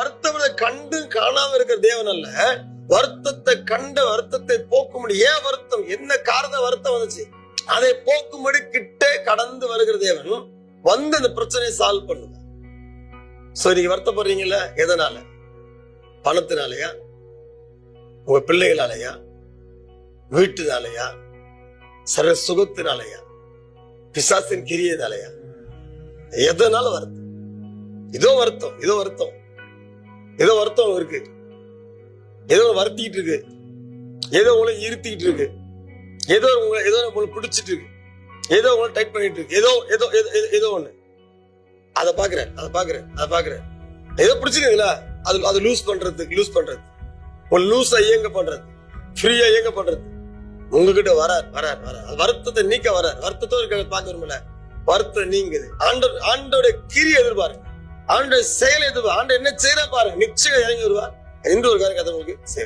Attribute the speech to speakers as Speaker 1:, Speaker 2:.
Speaker 1: வருத்தத்தை கண்டு காணாம இருக்கிற தேவன் அல்ல. வருத்தத்தை கண்ட வருத்தத்தை போக்கும்படி ஏன் வருத்தம்? என்ன காரண வருத்தம் வந்துச்சு? அதை போக்கும்படி கிட்டே கடந்து வருகிற தேவன் வந்து அந்த பிரச்சனையை சால்வ் பண்ணுவார். சோ நீங்க வருத்தப்படுறீங்கல்ல? எதனால? பணத்தினாலயா? உங்க பிள்ளைகளாலயா? வீட்டுனாலயா? சர சுகத்தினாலயா? பிசாசின் கிரியனாலயா எதனால வருத்தம்? இதோ வருத்தம் இதோ வருத்தம். ஏதோ வருத்தம் இருக்கு. ஏதோ வருத்திக்கிட்டு இருக்கு. ஏதோ உங்களை இருத்திக்கிட்டு இருக்கு. ஏதோ உங்களை ஏதோ உங்களுக்கு பிடிச்சிட்டு இருக்கு. ஏதோ உங்களை டைட் பண்ணிட்டு இருக்கு. ஏதோ ஏதோ ஏதோ- ஏதோ- ஏதோ ஒண்ணு. அதை பாக்குறேன் அதை பாக்குறேன் அதை பாக்குறேன் ஏதோ பிடிச்சிருக்கீங்களா? அது அது லூஸ் பண்றதுக்கு லூஸ் பண்றது. ஒரு லூஸா இயங்க பண்றது. ஃப்ரீயா இயங்க பண்றது. உங்ககிட்ட வரார் வரார் வரார். வருத்தத்தை நீக்க வரார். வருத்தத்தோடு பார்க்க விரும்பல. வருத்தம் நீங்குது. ஆண்டோட ஆண்டோட கிரி எதிர்பாருங்க. ஆண்டோட செயல் எதிர்பார் ஆண்டவர் என்ன செய்யற பாருங்க நிச்சயம் இறங்கி வருவார். என்று ஒரு காரியம் கதை உங்களுக்கு